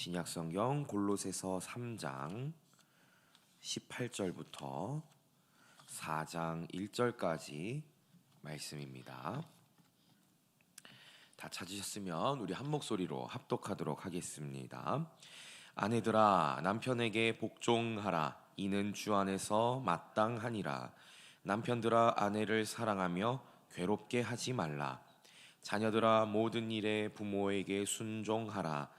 신약 성경 골로새서 3장 18절부터 4장 1절까지 말씀입니다. 다 찾으셨으면 우리 한 목소리로 합독하도록 하겠습니다. 아내들아 남편에게 복종하라 이는 주 안에서 마땅하니라 남편들아 아내를 사랑하며 괴롭게 하지 말라 자녀들아 모든 일에 부모에게 순종하라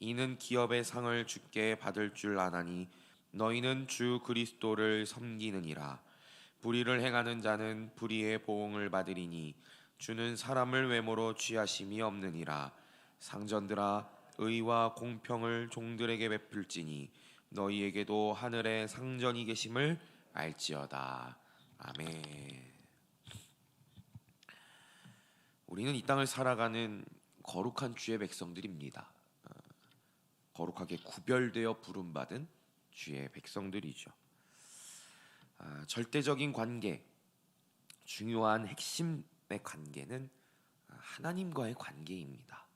이는 기업의 상을 주께 받을 줄 아나니 너희는 주 그리스도를 섬기느니라 불의를 행하는 자는 불의의 보응을 받으리니 주는 사람을 외모로 취하심이 없느니라 상전들아 의와 공평을 종들에게 베풀지니 너희에게도 하늘에 상전이 계심을 알지어다 아멘. 우리는 이 땅을 살아가는 거룩한 주의 백성들입니다. 어, 거룩하게 구별되어 부름받은 주의 백성들이죠. 아, 절대적인 관계, 중요한 핵심의 관계는 하나님과의 관계입니다.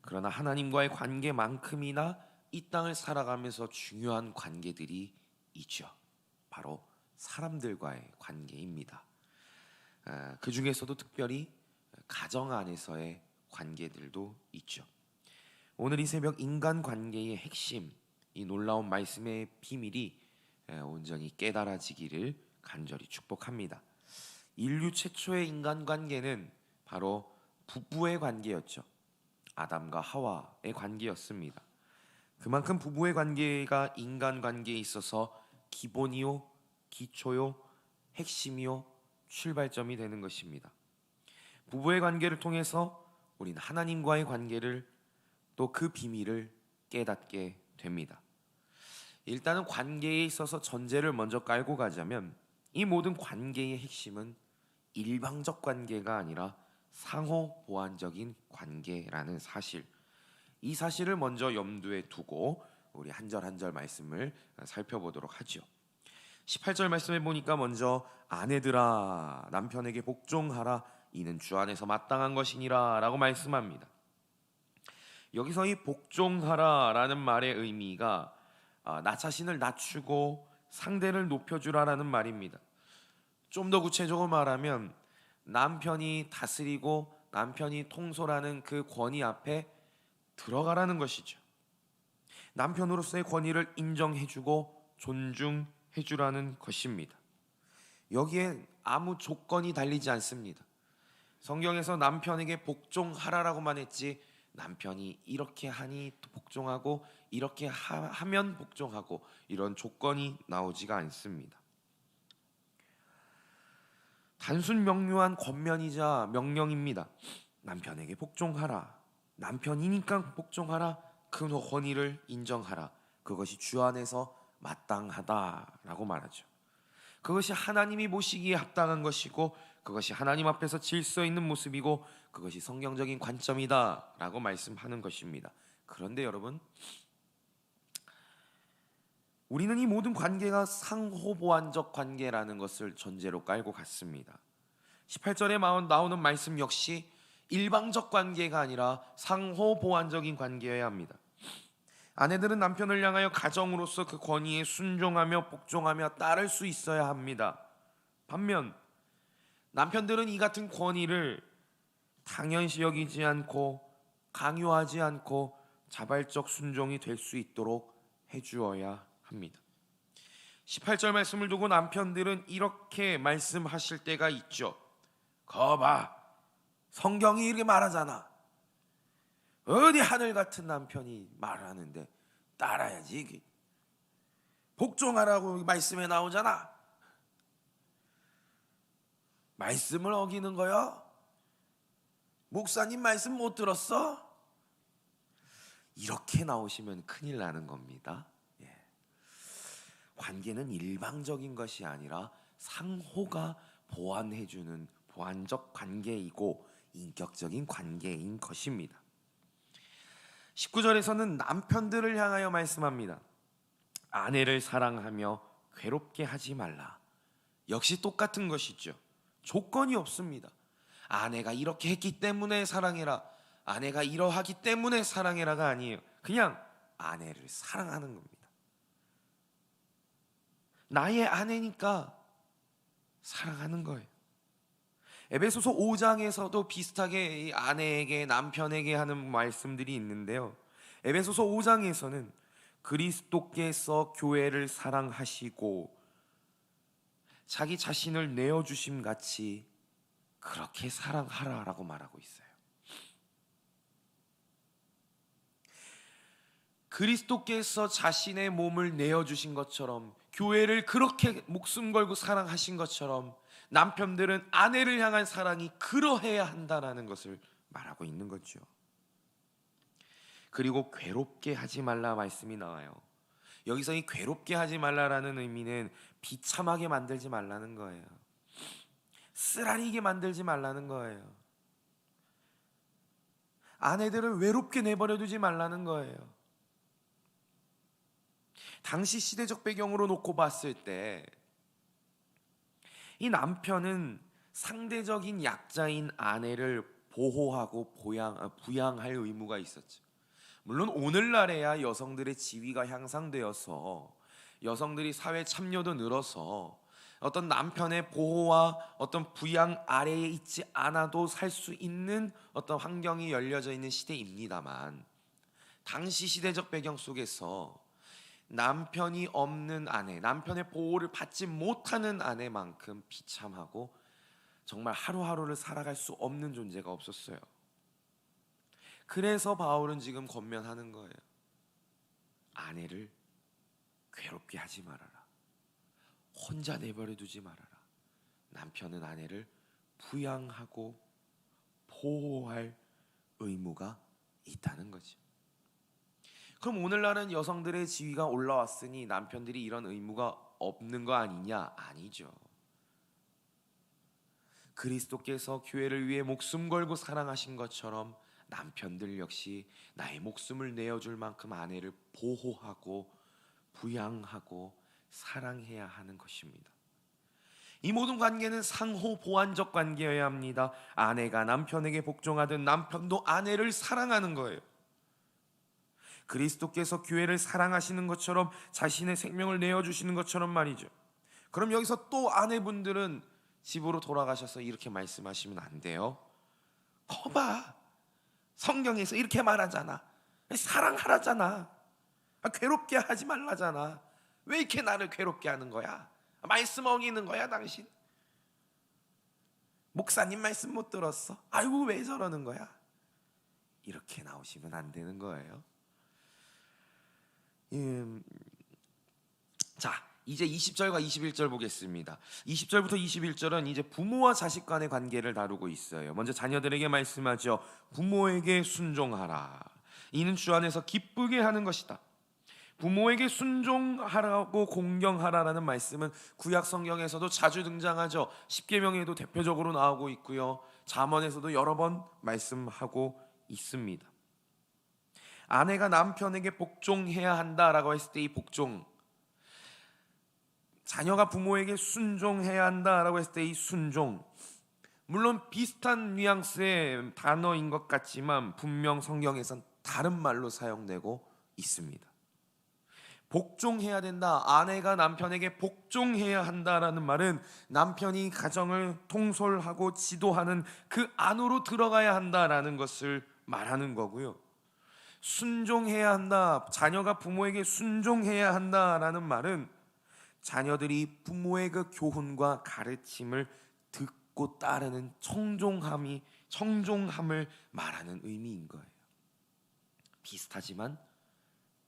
그러나 하나님과의 관계만큼이나 이 땅을 살아가면서 중요한 관계들이 있죠. 바로 사람들과의 관계입니다. 아, 그 중에서도 특별히 가정 안에서의 관계들도 있죠. 오늘 이 새벽 인간 관계의 핵심, 이 놀라운 말씀의 비밀이 온전히 깨달아지기를 간절히 축복합니다. 인류 최초의 인간 관계는 바로 부부의 관계였죠. 아담과 하와의 관계였습니다. 그만큼 부부의 관계가 인간 관계에 있어서 기본이요, 기초요, 핵심이요, 출발점이 되는 것입니다. 부부의 관계를 통해서 우리는 하나님과의 관계를 또 그 비밀을 깨닫게 됩니다. 일단은 관계에 있어서 전제를 먼저 깔고 가자면 이 모든 관계의 핵심은 일방적 관계가 아니라 상호 보완적인 관계라는 사실. 이 사실을 먼저 염두에 두고 우리 한 절 한 절 말씀을 살펴보도록 하죠. 18절 말씀에 보니까 먼저 아내들아 남편에게 복종하라 이는 주 안에서 마땅한 것이니라라고 말씀합니다. 여기서 이 복종하라라는 말의 의미가 아, 나 자신을 낮추고 상대를 높여주라라는 말입니다. 좀 더 구체적으로 말하면 남편이 다스리고 남편이 통솔하는 그 권위 앞에 들어가라는 것이죠. 남편으로서의 권위를 인정해주고 존중해주라는 것입니다. 여기에 아무 조건이 달리지 않습니다. 성경에서 남편에게 복종하라라고만 했지 남편이 이렇게 하니 복종하고 이렇게 하, 면 복종하고 이런 조건이 나오지가 않습니다. 단순 명료한 권면이자 명령입니다. 남편에게 복종하라. 남편이니까 복종하라. 그 권위를 인정하라. 그것이 주 안에서 마땅하다라고 말하죠. 그것이 하나님이 보시기에 합당한 것이고 그것이 하나님 앞에서 질서 있는 모습이고 그것이 성경적인 관점이다라고 말씀하는 것입니다. 그런데 여러분 우리는 이 모든 관계가 상호 보완적 관계라는 것을 전제로 깔고 갔습니다. 18절에 나오는 말씀 역시 일방적 관계가 아니라 상호 보완적인 관계여야 합니다. 아내들은 남편을 향하여 가정으로서 그 권위에 순종하며 복종하며 따를 수 있어야 합니다. 반면 남편들은 이 같은 권위를 당연시 여기지 않고 강요하지 않고 자발적 순종이 될 수 있도록 해주어야 합니다. 18절 말씀을 두고 남편들은 이렇게 말씀하실 때가 있죠. 거봐, 성경이 이렇게 말하잖아. 어디 하늘 같은 남편이 말하는데 따라야지. 복종하라고 말씀에 나오잖아. 말씀을 어기는 거요? 목사님 말씀 못 들었어? 이렇게 나오시면 큰일 나는 겁니다. 예. 관계는 일방적인 것이 아니라 상호가 보완해주는 보완적 관계이고 인격적인 관계인 것입니다. 19절에서는 남편들을 향하여 말씀합니다. 아내를 사랑하며 괴롭게 하지 말라. 역시 똑같은 것이죠. 조건이 없습니다. 아내가 이렇게 했기 때문에 사랑해라. 아내가 이러하기 때문에 사랑해라가 아니에요. 그냥 아내를 사랑하는 겁니다. 나의 아내니까 사랑하는 거예요. 에베소서 5장에서도 비슷하게 아내에게 남편에게 하는 말씀들이 있는데요. 에베소서 5장에서는 그리스도께서 교회를 사랑하시고 자기 자신을 내어 주심 같이 그렇게 사랑하라라고 말하고 있어요. 그리스도께서 자신의 몸을 내어 주신 것처럼 교회를 그렇게 목숨 걸고 사랑하신 것처럼 남편들은 아내를 향한 사랑이 그러해야 한다라는 것을 말하고 있는 거죠. 그리고 괴롭게 하지 말라 말씀이 나와요. 여기서 이 괴롭게 하지 말라라는 의미는 비참하게 만들지 말라는 거예요. 쓰라리게 만들지 말라는 거예요. 아내들을 외롭게 내버려 두지 말라는 거예요. 당시 시대적 배경으로 놓고 봤을 때 이 남편은 상대적인 약자인 아내를 보호하고 보양, 아, 부양할 의무가 있었죠. 물론 오늘날에야 여성들의 지위가 향상되어서 여성들이 사회 참여도 늘어서 어떤 남편의 보호와 어떤 부양 아래에 있지 않아도 살 수 있는 어떤 환경이 열려져 있는 시대입니다만 당시 시대적 배경 속에서 남편이 없는 아내, 남편의 보호를 받지 못하는 아내만큼 비참하고 정말 하루하루를 살아갈 수 없는 존재가 없었어요. 그래서 바울은 지금 권면하는 거예요. 아내를 괴롭게 하지 말아라. 혼자 내버려 두지 말아라. 남편은 아내를 부양하고 보호할 의무가 있다는 거지. 그럼 오늘날은 여성들의 지위가 올라왔으니 남편들이 이런 의무가 없는 거 아니냐? 아니죠. 그리스도께서 교회를 위해 목숨 걸고 사랑하신 것처럼 남편들 역시 나의 목숨을 내어줄 만큼 아내를 보호하고 부양하고 사랑해야 하는 것입니다. 이 모든 관계는 상호 보완적 관계여야 합니다. 아내가 남편에게 복종하듯 남편도 아내를 사랑하는 거예요. 그리스도께서 교회를 사랑하시는 것처럼 자신의 생명을 내어 주시는 것처럼 말이죠. 그럼 여기서 또 아내분들은 집으로 돌아가셔서 이렇게 말씀하시면 안 돼요. 거봐. 성경에서 이렇게 말하잖아. 사랑하라잖아. 아, 괴롭게 하지 말라잖아. 왜 이렇게 나를 괴롭게 하는 거야? 말씀 어기는 거야, 당신? 목사님 말씀 못 들었어? 아이고, 왜 저러는 거야? 이렇게 나오시면 안 되는 거예요. 음, 자, 이제 20절과 21절 보겠습니다. 20절부터 21절은 이제 부모와 자식 간의 관계를 다루고 있어요. 먼저 자녀들에게 말씀하죠. 부모에게 순종하라. 이는 주 안에서 기쁘게 하는 것이다. 부모에게 순종하라고 공경하라라는 말씀은 구약 성경에서도 자주 등장하죠. 십계명에도 대표적으로 나오고 있고요. 잠언에서도 여러 번 말씀하고 있습니다. 아내가 남편에게 복종해야 한다라고 했을 때 이 복종 자녀가 부모에게 순종해야 한다라고 했을 때 이 순종 물론 비슷한 뉘앙스의 단어인 것 같지만 분명 성경에선 다른 말로 사용되고 있습니다. 복종해야 된다. 아내가 남편에게 복종해야 한다라는 말은 남편이 가정을 통솔하고 지도하는 그 안으로 들어가야 한다라는 것을 말하는 거고요. 순종해야 한다. 자녀가 부모에게 순종해야 한다라는 말은 자녀들이 부모의 그 교훈과 가르침을 듣고 따르는 청종함이 청종함을 말하는 의미인 거예요. 비슷하지만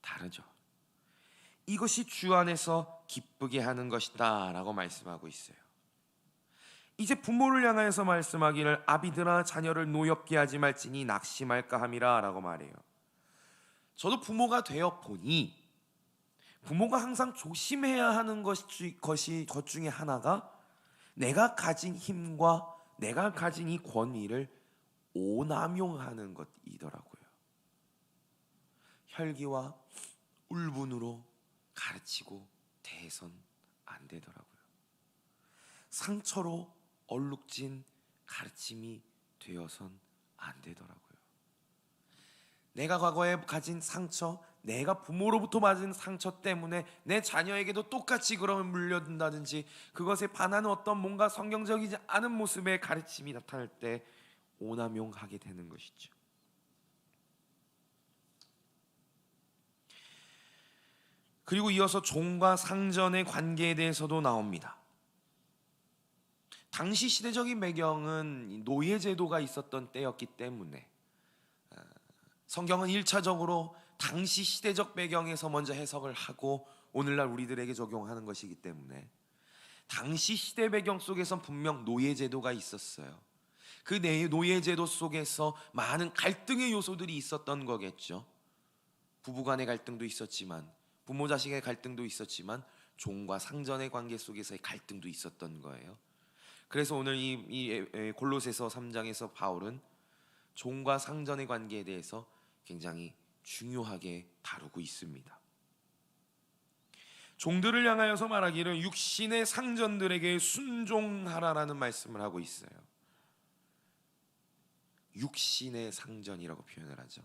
다르죠. 이것이 주 안에서 기쁘게 하는 것이다 라고 말씀하고 있어요. 이제 부모를 향하여서 말씀하기를 아비들아 자녀를 노엽게 하지 말지니 낙심할까 함이라 라고 말해요. 저도 부모가 되어 보니 부모가 항상 조심해야 하는 것이, 것이 것 중에 하나가 내가 가진 힘과 내가 가진 이 권위를 오남용하는 것이더라고요. 혈기와 울분으로 가르치고 대해선 안 되더라고요. 상처로 얼룩진 가르침이 되어선 안 되더라고요. 내가 과거에 가진 상처, 내가 부모로부터 맞은 상처 때문에 내 자녀에게도 똑같이 그러면 물려든다든지 그것에 반하는 어떤 뭔가 성경적이지 않은 모습의 가르침이 나타날 때 오남용하게 되는 것이죠. 그리고 이어서 종과 상전의 관계에 대해서도 나옵니다. 당시 시대적인 배경은 노예 제도가 있었던 때였기 때문에 어, 성경은 1차적으로 당시 시대적 배경에서 먼저 해석을 하고 오늘날 우리들에게 적용하는 것이기 때문에 당시 시대 배경 속에선 분명 노예 제도가 있었어요. 그 노예 제도 속에서 많은 갈등의 요소들이 있었던 거겠죠. 부부 간의 갈등도 있었지만 부모 자식의 갈등도 있었지만 종과 상전의 관계 속에서의 갈등도 있었던 거예요. 그래서 오늘 이, 이 골로새서 3장에서 바울은 종과 상전의 관계에 대해서 굉장히 중요하게 다루고 있습니다. 종들을 향하여서 말하기를 육신의 상전들에게 순종하라라는 말씀을 하고 있어요. 육신의 상전이라고 표현을 하죠.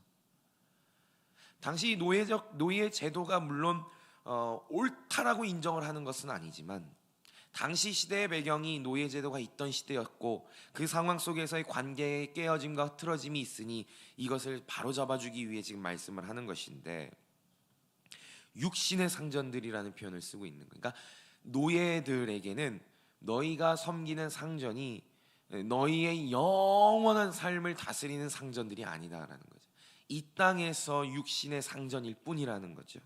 당시 노예적 노예 제도가 물론 어, 옳다라고 인정을 하는 것은 아니지만 당시 시대의 배경이 노예 제도가 있던 시대였고 그 상황 속에서의 관계의 깨어짐과 흐트러짐이 있으니 이것을 바로잡아 주기 위해 지금 말씀을 하는 것인데 육신의 상전들이라는 표현을 쓰고 있는 거예요. 그러니까 노예들에게는 너희가 섬기는 상전이 너희의 영원한 삶을 다스리는 상전들이 아니다라는 거죠. 이 땅에서 육신의 상전일 뿐이라는 거죠.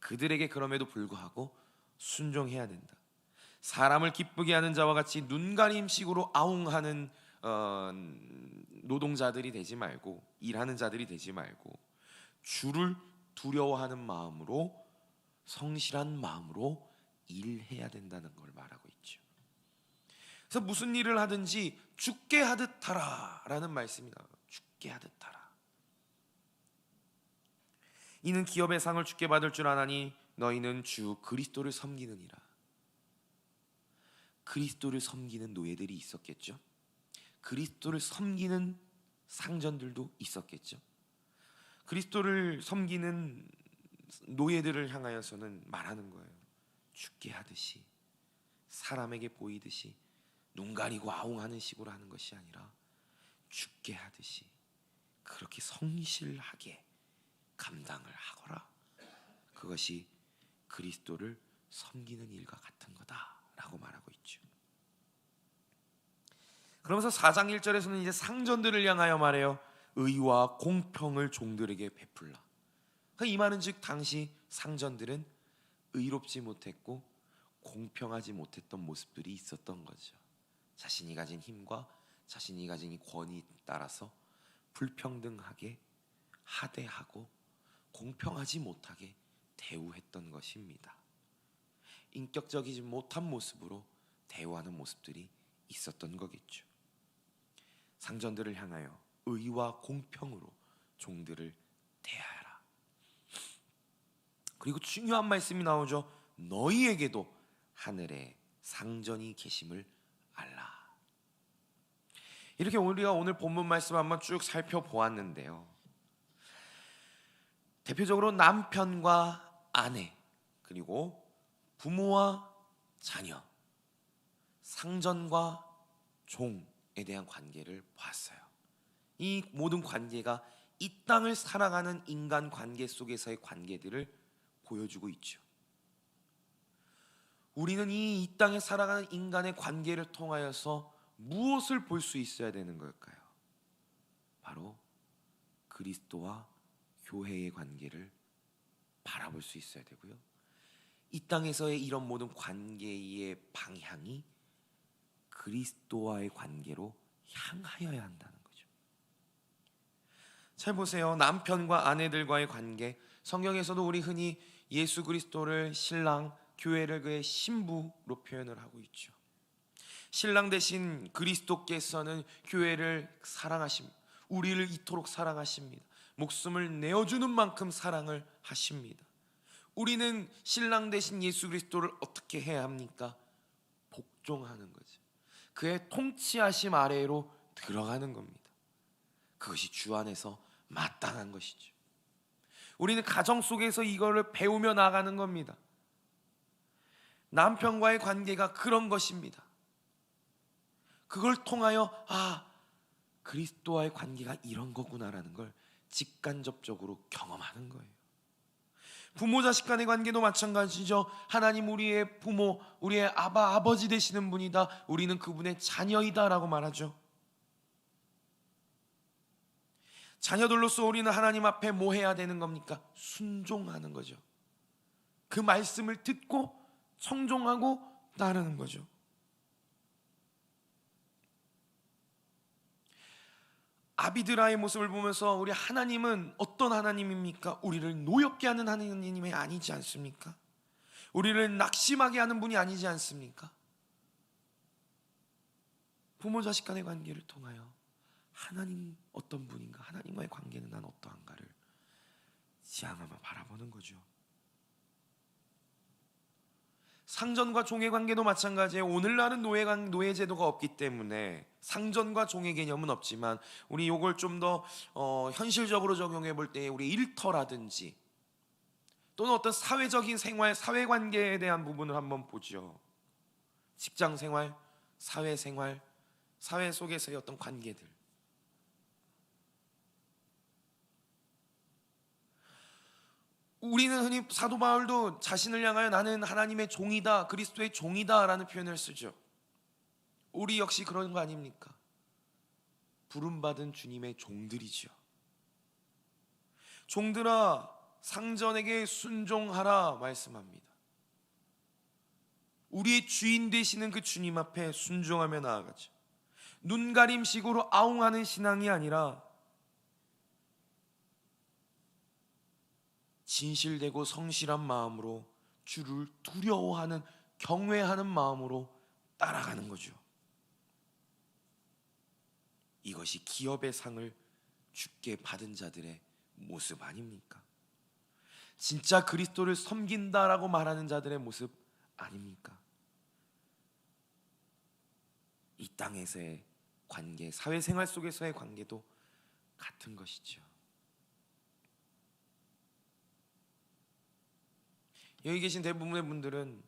그들에게 그럼에도 불구하고 순종해야 된다. 사람을 기쁘게 하는 자와 같이 눈가림식으로 아웅하는 어, 노동자들이 되지 말고 일하는 자들이 되지 말고 주를 두려워하는 마음으로 성실한 마음으로 일해야 된다는 걸 말하고 있죠. 그래서 무슨 일을 하든지 죽게 하듯 하라라는 말씀이다. 죽게 하듯 하라. 이는 기업의 상을 죽게 받을 줄 아나니 너희는 주 그리스도를 섬기느니라. 그리스도를 섬기는 노예들이 있었겠죠. 그리스도를 섬기는 상전들도 있었겠죠. 그리스도를 섬기는 노예들을 향하여서는 말하는 거예요. 죽게 하듯이 사람에게 보이듯이 눈 가리고 아웅하는 식으로 하는 것이 아니라 죽게 하듯이 그렇게 성실하게 감당을 하거라. 그것이 그리스도를 섬기는 일과 같은 거다라고 말하고 있죠. 그러면서 4장 1절에서는 이제 상전들을 향하여 말해요. 의와 공평을 종들에게 베풀라. 그러니까 이 말은 즉 당시 상전들은 의롭지 못했고 공평하지 못했던 모습들이 있었던 거죠. 자신이 가진 힘과 자신이 가진 이 권위 따라서 불평등하게 하대하고 공평하지 못하게 대우했던 것입니다. 인격적이지 못한 모습으로 대우하는 모습들이 있었던 거겠죠. 상전들을 향하여 의와 공평으로 종들을 대하라. 그리고 중요한 말씀이 나오죠. 너희에게도 하늘에 상전이 계심을 알라. 이렇게 우리가 오늘 본문 말씀 한번 쭉 살펴보았는데요. 대표적으로 남편과 아내 그리고 부모와 자녀 상전과 종에 대한 관계를 봤어요. 이 모든 관계가 이 땅을 살아가는 인간 관계 속에서의 관계들을 보여주고 있죠. 우리는 이, 이 땅에 살아가는 인간의 관계를 통하여서 무엇을 볼 수 있어야 되는 걸까요? 바로 그리스도와 교회의 관계를 바라볼 수 있어야 되고요. 이 땅에서의 이런 모든 관계의 방향이 그리스도와의 관계로 향하여야 한다는 거죠. 잘 보세요. 남편과 아내들과의 관계. 성경에서도 우리 흔히 예수 그리스도를 신랑, 교회를 그의 신부로 표현을 하고 있죠. 신랑 대신 그리스도께서는 교회를 사랑하십니다. 우리를 이토록 사랑하십니다. 목숨을 내어주는 만큼 사랑을 하십니다. 우리는 신랑 대신 예수 그리스도를 어떻게 해야 합니까? 복종하는 거죠. 그의 통치하심 아래로 들어가는 겁니다. 그것이 주 안에서 마땅한 것이죠. 우리는 가정 속에서 이거를 배우며 나가는 겁니다. 남편과의 관계가 그런 것입니다. 그걸 통하여 아 그리스도와의 관계가 이런 거구나라는 걸 직간접적으로 경험하는 거예요. 부모 자식 간의 관계도 마찬가지죠. 하나님 우리의 부모, 우리의 아바 아버지 되시는 분이다. 우리는 그분의 자녀이다라고 말하죠. 자녀들로서 우리는 하나님 앞에 뭐 해야 되는 겁니까? 순종하는 거죠. 그 말씀을 듣고 청종하고 따르는 거죠. 아비드라의 모습을 보면서 우리 하나님은 어떤 하나님입니까? 우리를 노엽게 하는 하나님이 아니지 않습니까? 우리를 낙심하게 하는 분이 아니지 않습니까? 부모 자식 간의 관계를 통하여 하나님 어떤 분인가? 하나님과의 관계는 난 어떠한가를 지향하며 바라보는 거죠. 상전과 종의 관계도 마찬가지예요. 오늘날은 노예 관 노예 제도가 없기 때문에 상전과 종의 개념은 없지만 우리 요걸 좀더 어, 현실적으로 적용해 볼 때 우리 일터라든지 또는 어떤 사회적인 생활, 사회 관계에 대한 부분을 한번 보죠. 직장 생활, 사회 생활, 사회 속에서의 어떤 관계들. 우리는 흔히 사도 바울도 자신을 향하여 나는 하나님의 종이다, 그리스도의 종이다라는 표현을 쓰죠. 우리 역시 그런 거 아닙니까? 부름받은 주님의 종들이죠. 종들아, 상전에게 순종하라 말씀합니다. 우리의 주인 되시는 그 주님 앞에 순종하며 나아가죠. 눈가림식으로 아웅하는 신앙이 아니라 진실되고 성실한 마음으로 주를 두려워하는 경외하는 마음으로 따라가는 거죠. 이것이 기업의 상을 주께 받은 자들의 모습 아닙니까? 진짜 그리스도를 섬긴다라고 말하는 자들의 모습 아닙니까? 이 땅에서의 관계, 사회생활 속에서의 관계도 같은 것이죠. 여기 계신 대부분의 분들은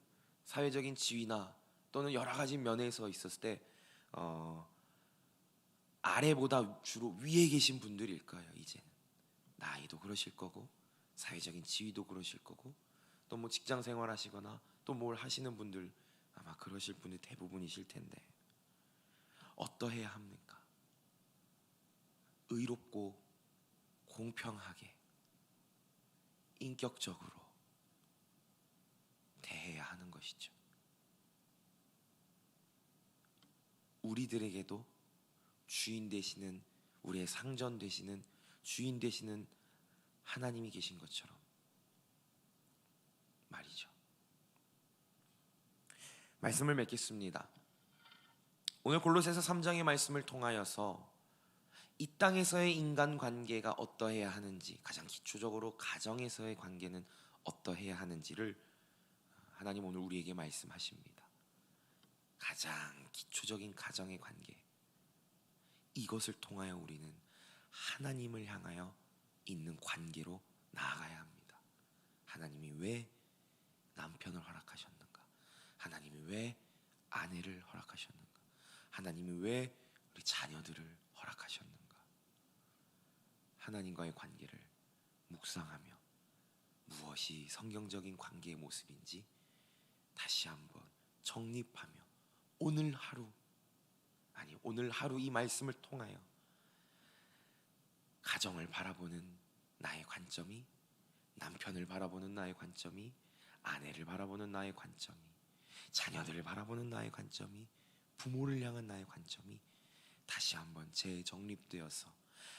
사회적인 지위나 또는 여러 가지 면에서 있었을 때 어, 아래보다 주로 위에 계신 분들일 거예요. 이제는 나이도 그러실 거고 사회적인 지위도 그러실 거고 또 뭐 직장 생활하시거나 또 뭘 하시는 분들 아마 그러실 분이 대부분이실 텐데 어떠해야 합니까? 의롭고 공평하게 인격적으로 대해야 하는 것이죠. 우리들에게도 주인 되시는 우리의 상전 되시는 주인 되시는 하나님이 계신 것처럼 말이죠. 말씀을 맺겠습니다. 오늘 골로새서 3장의 말씀을 통하여서 이 땅에서의 인간 관계가 어떠해야 하는지 가장 기초적으로 가정에서의 관계는 어떠해야 하는지를 하나님 오늘 우리에게 말씀하십니다. 가장 기초적인 가정의 관계 이것을 통하여 우리는 하나님을 향하여 있는 관계로 나아가야 합니다. 하나님이 왜 남편을 허락하셨는가? 하나님이 왜 아내를 허락하셨는가? 하나님이 왜 우리 자녀들을 허락하셨는가? 하나님과의 관계를 묵상하며 무엇이 성경적인 관계의 모습인지 다시 한번 정립하며 오늘 하루 아니 오늘 하루 이 말씀을 통하여 가정을 바라보는 나의 관점이 남편을 바라보는 나의 관점이 아내를 바라보는 나의 관점이 자녀들을 바라보는 나의 관점이 부모를 향한 나의 관점이 다시 한번 재정립되어서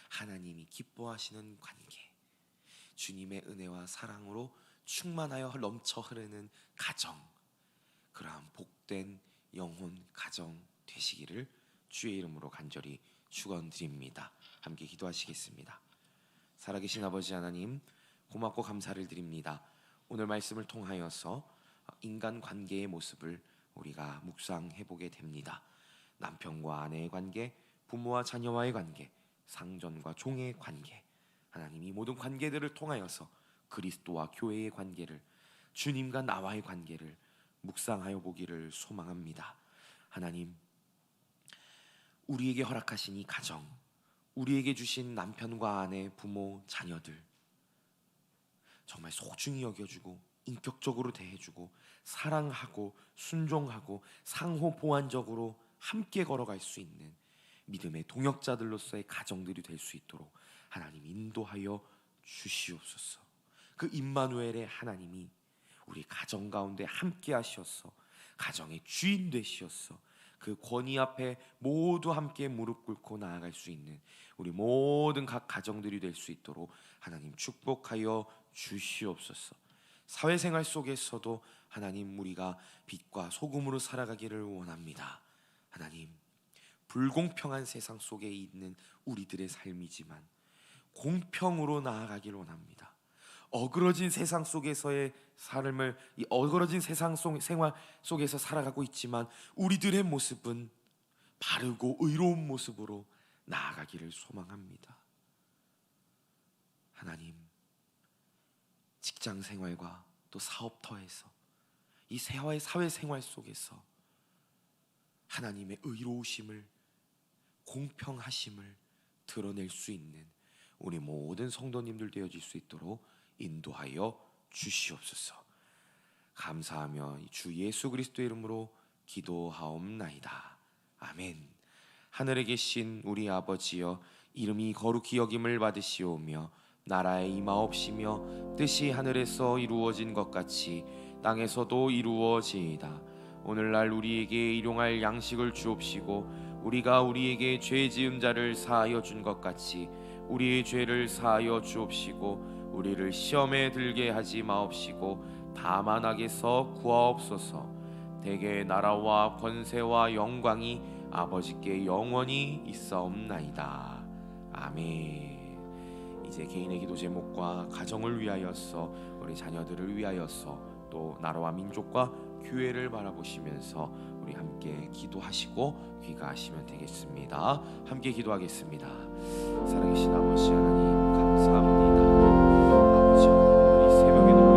하나님이 기뻐하시는 관계, 주님의 은혜와 사랑으로 충만하여 넘쳐 흐르는 가정, 그러한 복된 영혼 가정 되시기를 주의 이름으로 간절히 축원드립니다. 함께 기도하시겠습니다. 살아계신 아버지 하나님 고맙고 감사를 드립니다. 오늘 말씀을 통하여서 인간 관계의 모습을 우리가 묵상해 보게 됩니다. 남편과 아내의 관계, 부모와 자녀와의 관계, 상전과 종의 관계, 하나님이 모든 관계들을 통하여서 그리스도와 교회의 관계를 주님과 나와의 관계를 묵상하여 보기를 소망합니다. 하나님, 우리에게 허락하신 이 가정, 우리에게 주신 남편과 아내, 부모, 자녀들 정말 소중히 여겨주고 인격적으로 대해주고 사랑하고 순종하고 상호 보완적으로 함께 걸어갈 수 있는 믿음의 동역자들로서의 가정들이 될 수 있도록 하나님 인도하여 주시옵소서. 그 임마누엘의 하나님이 우리 가정 가운데 함께 하시었어. 가정의 주인 되시었어. 그 권위 앞에 모두 함께 무릎 꿇고 나아갈 수 있는 우리 모든 각 가정들이 될 수 있도록 하나님 축복하여 주시옵소서. 사회생활 속에서도 하나님 우리가 빛과 소금으로 살아가기를 원합니다. 하나님 불공평한 세상 속에 있는 우리들의 삶이지만 공평으로 나아가길 원합니다. 어그러진 세상 속에서의 삶을 이 어그러진 세상 속 생활 속에서 살아가고 있지만 우리들의 모습은 바르고 의로운 모습으로 나아가기를 소망합니다. 하나님 직장 생활과 또 사업터에서 이 세화의 사회 생활 속에서 하나님의 의로우심을 공평하심을 드러낼 수 있는 우리 모든 성도님들 되어질 수 있도록 인도하여 주시옵소서. 감사하며 주 예수 그리스도의 이름으로 기도하옵나이다. 아멘. 하늘에 계신 우리 아버지여 이름이 거룩히 여김을 받으시오며 나라의 임하옵시며 뜻이 하늘에서 이루어진 것 같이 땅에서도 이루어지이다. 오늘날 우리에게 일용할 양식을 주옵시고 우리가 우리에게 죄 지은 자를 사하여 준 것 같이 우리의 죄를 사하여 주옵시고 우리를 시험에 들게 하지 마옵시고 다만 악에서 구하옵소서. 대개 나라와 권세와 영광이 아버지께 영원히 있사옵나이다. 아멘. 이제 개인의 기도 제목과 가정을 위하여서 우리 자녀들을 위하여서 또 나라와 민족과 교회를 바라보시면서 우리 함께 기도하시고 귀가하시면 되겠습니다. 함께 기도하겠습니다. 살아계신 아버지 하나님 감사합니다 여기는